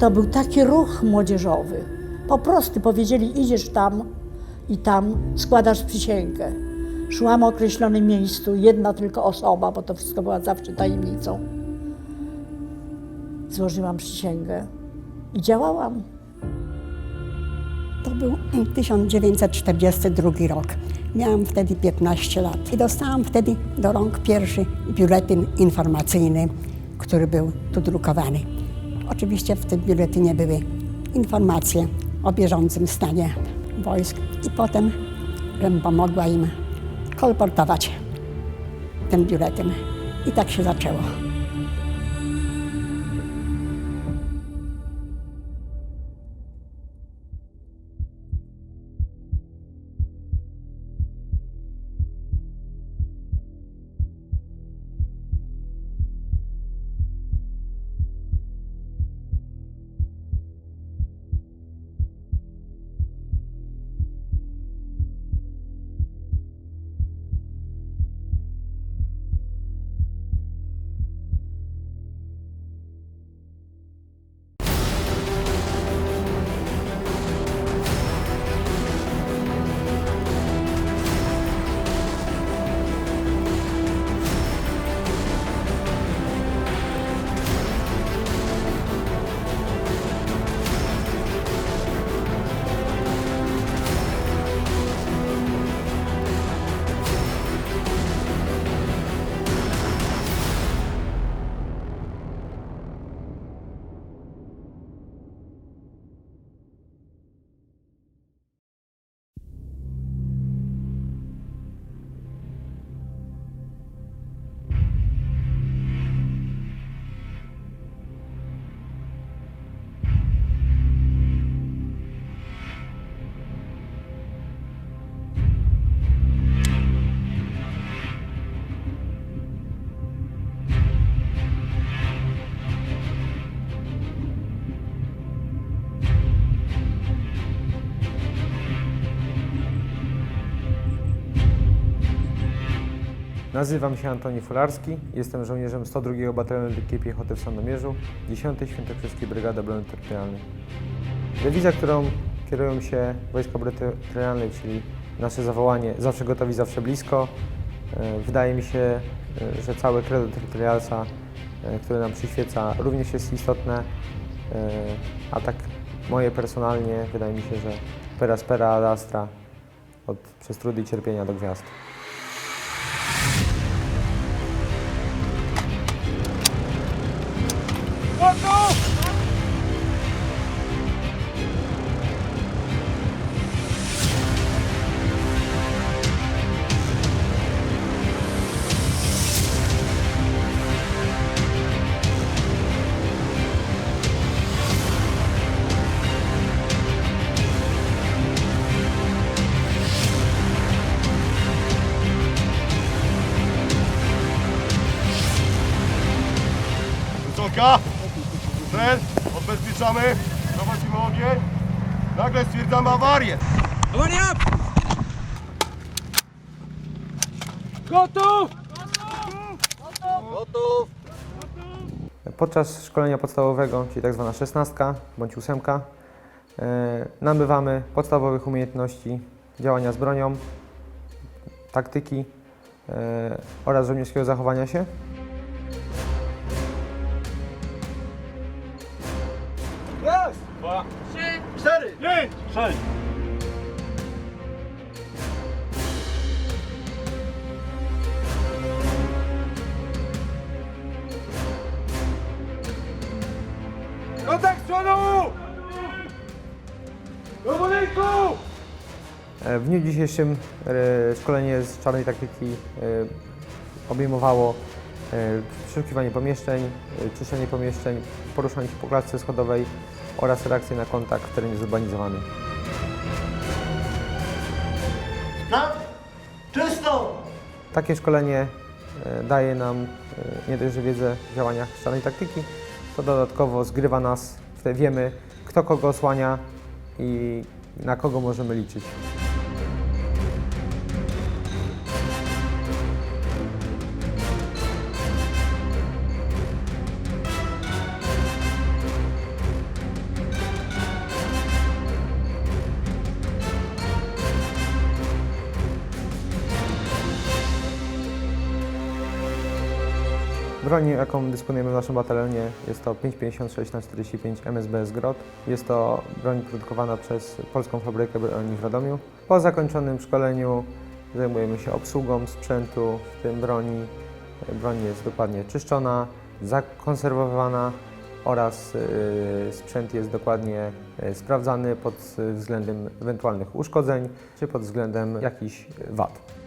To był taki ruch młodzieżowy. Po prostu powiedzieli, idziesz tam i tam składasz przysięgę. Szłam w określonym miejscu, jedna tylko osoba, bo to wszystko była zawsze tajemnicą. Złożyłam przysięgę i działałam. To był 1942 rok. Miałam wtedy 15 lat i dostałam wtedy do rąk pierwszy biuletyn informacyjny, który był tu drukowany. Oczywiście w tym biuletynie były informacje o bieżącym stanie wojsk i potem, żebym pomogła im kolportować ten biuletyn. I tak się zaczęło. Nazywam się Antoni Fularski, jestem żołnierzem 102 Batalionu Lekkiej Piechoty w Sandomierzu, 10 Świętokrzyskiej Brygady Obrony Terytorialnej. Dewiza, którą kierują się Wojska Obrony Terytorialnej, czyli nasze zawołanie zawsze gotowi, zawsze blisko, e, wydaje mi się, e, że całe credo terytorialsa, e, które nam przyświeca, również jest istotne, a tak moje personalnie wydaje mi się, że per aspera ad astra, od przez trudy i cierpienia do gwiazd. Wysoka, cel, odbezpieczamy, prowadzimy ogień. Nagle stwierdzamy awarię. Awaria! Gotów! Gotów. Podczas szkolenia podstawowego, czyli tak zwana szesnastka bądź ósemka, e, nabywamy podstawowych umiejętności działania z bronią, taktyki e, oraz żołnierskiego zachowania się. Sześć. W dniu dzisiejszym e, szkolenie z czarnej taktyki e, obejmowało e, przeszukiwanie pomieszczeń, czyszczenie pomieszczeń, poruszanie się po klatce schodowej oraz reakcje na kontakt w terenie zurbanizowanym. Na czysto. Takie szkolenie e, daje nam e, nie dość, że wiedzę w działaniach szczelnej taktyki, to dodatkowo zgrywa nas, wtedy wiemy kto kogo osłania i na kogo możemy liczyć. Broń, jaką dysponujemy w naszym batalionie, jest to 5,56 na 45 MSBS Grot. Jest to broń produkowana przez Polską Fabrykę Broni w Radomiu. Po zakończonym szkoleniu zajmujemy się obsługą sprzętu, w tym broni. Broń jest dokładnie czyszczona, zakonserwowana oraz y, sprzęt jest dokładnie y, sprawdzany pod względem ewentualnych uszkodzeń czy pod względem jakichś wad.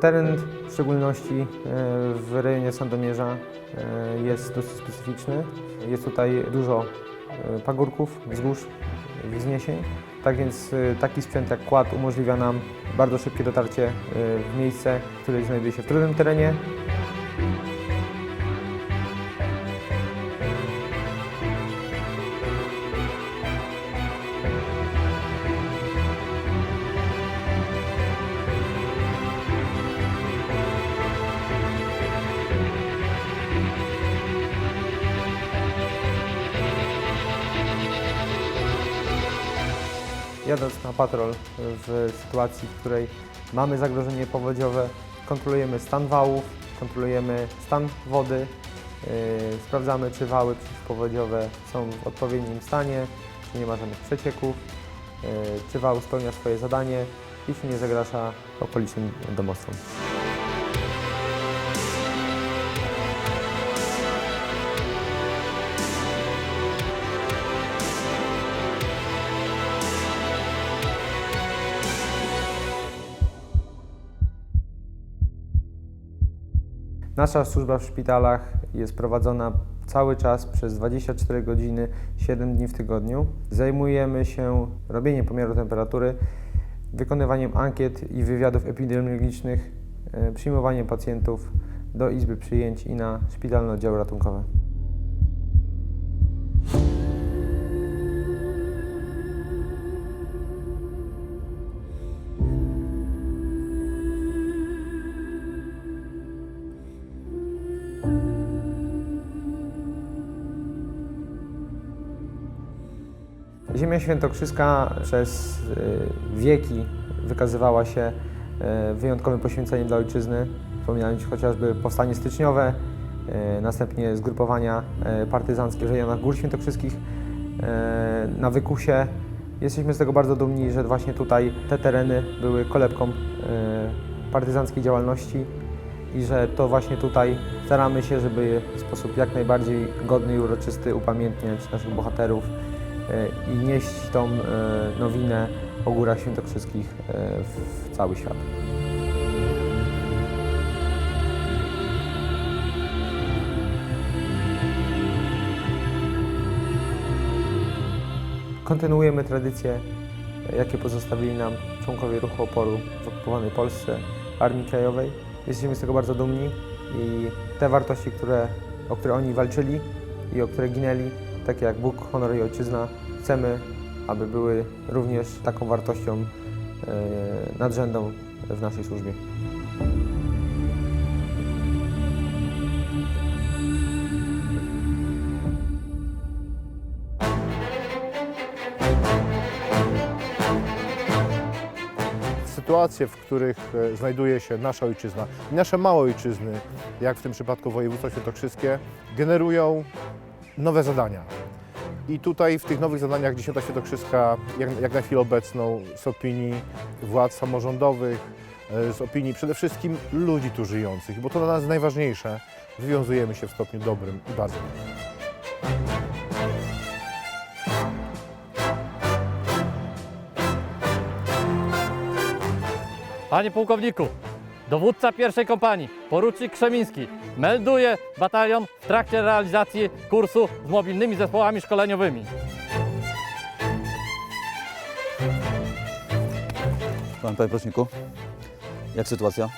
Teren w szczególności e, w rejonie Sandomierza e, jest dosyć specyficzny. Jest tutaj dużo e, pagórków, wzgórz, wzniesień. Tak więc taki sprzęt jak kład umożliwia nam bardzo szybkie dotarcie w miejsce, które znajduje się w trudnym terenie. Jadąc na patrol w sytuacji, w której mamy zagrożenie powodziowe, kontrolujemy stan wałów, kontrolujemy stan wody, yy, sprawdzamy, czy wały przeciwpowodziowe są w odpowiednim stanie, czy nie ma żadnych przecieków, yy, czy wał spełnia swoje zadanie i czy nie zagraża okolicznym domostwom. Nasza służba w szpitalach jest prowadzona cały czas przez 24 godziny, 7 dni w tygodniu. Zajmujemy się robieniem pomiaru temperatury, wykonywaniem ankiet i wywiadów epidemiologicznych, e, przyjmowaniem pacjentów do izby przyjęć i na szpitalne oddziały ratunkowe. Ziemia świętokrzyska przez y, wieki wykazywała się y, wyjątkowym poświęceniem dla ojczyzny. Wspomniałem Ci chociażby powstanie styczniowe, y, następnie zgrupowania partyzanckie w rejonach Gór Świętokrzyskich na Wykusie. Jesteśmy z tego bardzo dumni, że właśnie tutaj te tereny były kolebką partyzanckiej działalności i że to właśnie tutaj staramy się, żeby w sposób jak najbardziej godny i uroczysty upamiętniać naszych bohaterów i nieść tą e, nowinę o górach świętokrzyskich e, w cały świat. Kontynuujemy tradycje, e, jakie pozostawili nam członkowie ruchu oporu w okupowanej Polsce, Armii Krajowej. Jesteśmy z tego bardzo dumni i te wartości, które, o które oni walczyli i o które ginęli, takie jak Bóg, honor i ojczyzna, chcemy, aby były również taką wartością e, nadrzędną w naszej służbie. sytuacje, w których e, znajduje się nasza ojczyzna i nasze małe ojczyzny, jak w tym przypadku województwo świętokrzyskie, generują nowe zadania. I tutaj w tych nowych zadaniach Dziesiąta Świętokrzyska, jak, jak na chwilę obecną, z opinii władz samorządowych, e, z opinii przede wszystkim ludzi tu żyjących, bo to dla nas najważniejsze, wywiązujemy się w stopniu dobrym i bardzo. Panie pułkowniku, dowódca pierwszej kompanii, porucznik Krzemiński, melduje batalion w trakcie realizacji kursu z mobilnymi zespołami szkoleniowymi. Panie Panie Poruczniku, jak sytuacja?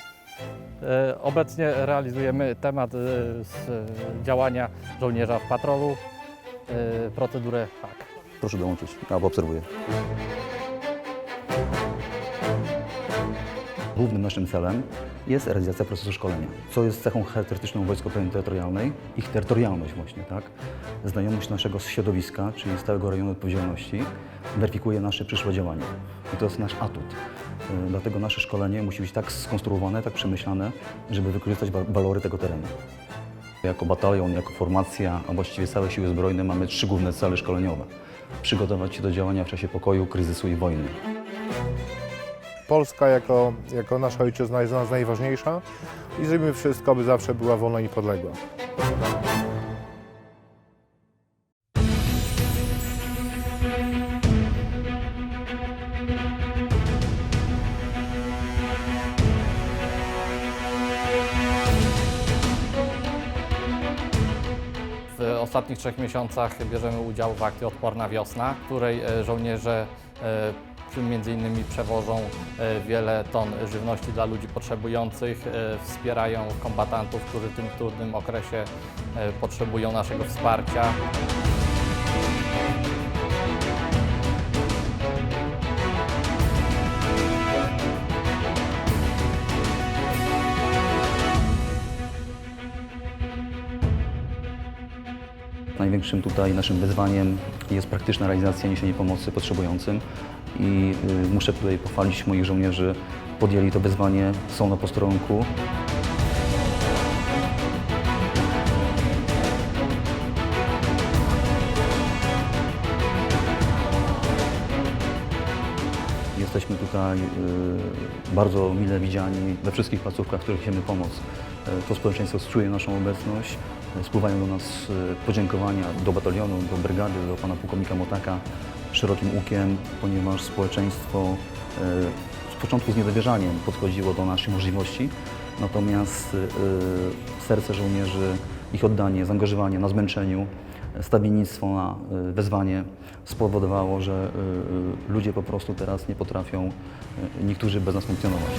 E, Obecnie realizujemy temat e, z e, działania żołnierza w patrolu, procedurę HAK. Proszę dołączyć, ja obserwuję. Głównym naszym celem jest realizacja procesu szkolenia, co jest cechą charakterystyczną Wojsk Obrony Terytorialnej, ich terytorialność właśnie, tak? znajomość naszego środowiska, czyli stałego rejonu odpowiedzialności, weryfikuje nasze przyszłe działania. I to jest nasz atut. Y, Dlatego nasze szkolenie musi być tak skonstruowane, tak przemyślane, żeby wykorzystać wa- walory tego terenu. Jako batalion, jako formacja, a właściwie całe siły zbrojne mamy trzy główne cele szkoleniowe. Przygotować się do działania w czasie pokoju, kryzysu i wojny. Polska jako, jako nasza ojczyzna jest dla nas najważniejsza i zrobimy wszystko, by zawsze była wolna i niepodległa. W ostatnich trzech miesiącach bierzemy udział w akcji Odporna Wiosna, w której e, żołnierze przy- między innymi przewożą e, wiele ton żywności dla ludzi potrzebujących, e, wspierają kombatantów, którzy w tym trudnym okresie e, potrzebują naszego wsparcia. Największym tutaj naszym wyzwaniem jest praktyczna realizacja niesienia pomocy potrzebującym i y, muszę tutaj pochwalić moich żołnierzy, podjęli to wyzwanie, są na posterunku. Jesteśmy tutaj y, bardzo mile widziani we wszystkich placówkach, w których chcemy pomóc. Y, To społeczeństwo czuje naszą obecność, spływają do nas podziękowania do batalionu, do brygady, do pana pułkownika Motaka szerokim łukiem, ponieważ społeczeństwo y, z początku z niedowierzaniem podchodziło do naszych możliwości, natomiast y, serce żołnierzy, ich oddanie, zaangażowanie na zmęczeniu, stawiennictwo na y, wezwanie spowodowało, że ludzie po prostu teraz nie potrafią, niektórzy bez nas funkcjonować.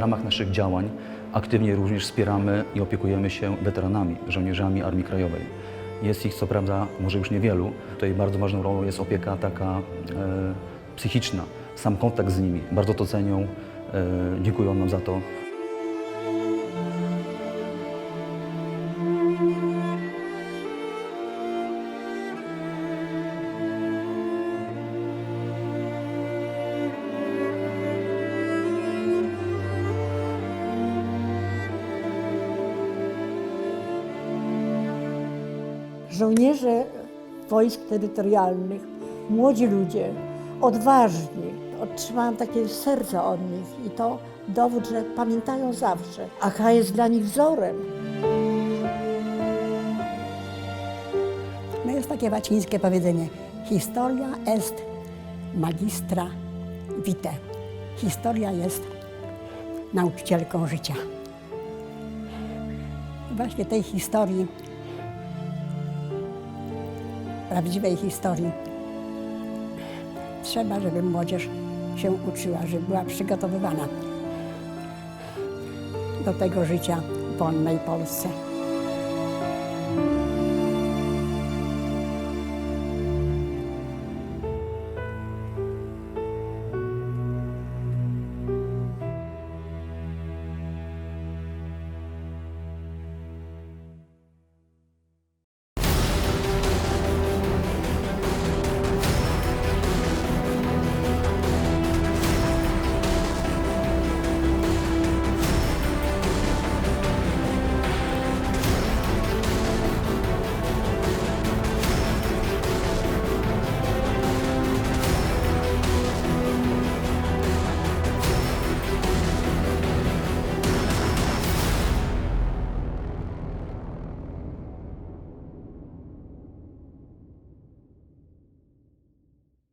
Ramach naszych działań aktywnie również wspieramy i opiekujemy się weteranami, żołnierzami Armii Krajowej. Jest ich co prawda może już niewielu. Tutaj bardzo ważną rolą jest opieka taka e, psychiczna, sam kontakt z nimi. Bardzo to cenią, e, dziękują nam za to. Żołnierze wojsk terytorialnych, młodzi ludzie, odważni. Otrzymałam takie serce od nich i to dowód, że pamiętają zawsze. AK jest dla nich wzorem. No jest takie łacińskie powiedzenie. Historia est magistra vitae. Historia jest nauczycielką życia. Właśnie tej historii, prawdziwej historii, trzeba, żeby młodzież się uczyła, żeby była przygotowywana do tego życia w wolnej Polsce.